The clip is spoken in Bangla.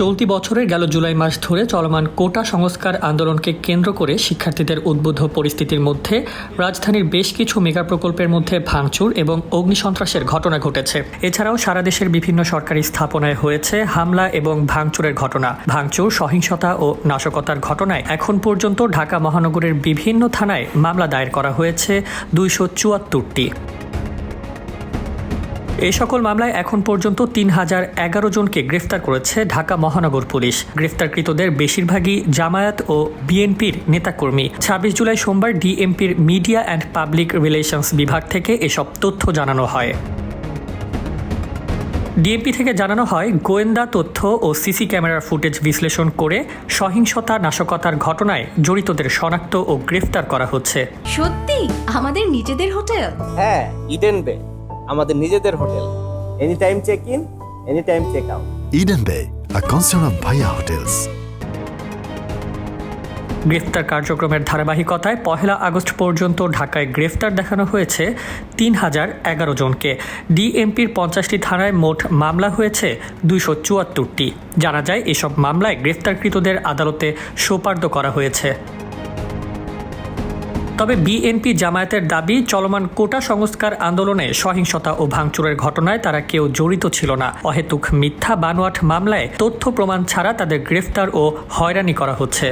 চলতি বছরের গেল জুলাই মাস ধরে চলমান কোটা সংস্কার আন্দোলনকে কেন্দ্র করে শিক্ষার্থীদের উদ্বুদ্ধ পরিস্থিতির মধ্যে রাজধানীর বেশ কিছু মেগা প্রকল্পের মধ্যে ভাঙচুর এবং অগ্নিসন্ত্রাসের ঘটনা ঘটেছে। এছাড়াও সারা দেশের বিভিন্ন সরকারি স্থাপনায় হয়েছে হামলা এবং ভাঙচুরের ঘটনা। ভাঙচুর, সহিংসতা ও নাশকতার ঘটনায় এখন পর্যন্ত ঢাকা মহানগরের বিভিন্ন থানায় মামলা দায়ের করা হয়েছে দুইশো চুয়াত্তরটি। এই সকল মামলায় এখন পর্যন্ত তিন হাজার এগারো জনকে গ্রেফতার করেছে ঢাকা মহানগর পুলিশ। গ্রেফতারকৃতদের বেশিরভাগই জামায়াত ও বিএনপির নেতাকর্মী। ছাব্বিশ জুলাই সোমবার ডিএমপির মিডিয়া অ্যান্ড পাবলিক রিলেশনস বিভাগ থেকে এসব তথ্য জানানো হয়। ডিএমপি থেকে জানানো হয় গোয়েন্দা তথ্য ও সিসি ক্যামেরার ফুটেজ বিশ্লেষণ করে সহিংসতা নাশকতার ঘটনায় জড়িতদের শনাক্ত ও গ্রেফতার করা হচ্ছে। সত্যি? আমাদের নিজেদের হোটেল? হ্যাঁ ইডেন বে আমাদের নিজেদের hotel. Any time check in any time check out Eden Bay, a concern of Bhaya hotels গ্রেফতার কার্যক্রমের ধারাবাহিকতায় পহেলা আগস্ট পর্যন্ত ঢাকায় গ্রেফতার দেখানো হয়েছে তিন হাজার এগারো জনকে। ডিএমপির পঞ্চাশটি থানায় মোট মামলা হয়েছে দুইশো চুয়াত্তরটি। জানা যায় এসব মামলায় গ্রেফতারকৃতদের আদালতে সোপার্দ করা হয়েছে। তবে বিএনপি জামায়াতের দাবি, চলমান কোটা সংস্কার আন্দোলনে সহিংসতা ও ভাঙচুরের ঘটনায় তারা কেউ জড়িত ছিল না। অহেতুক মিথ্যা বানোয়াট মামলায় তথ্য প্রমাণ ছাড়া তাদের গ্রেফতার ও হয়রানি করা হচ্ছে।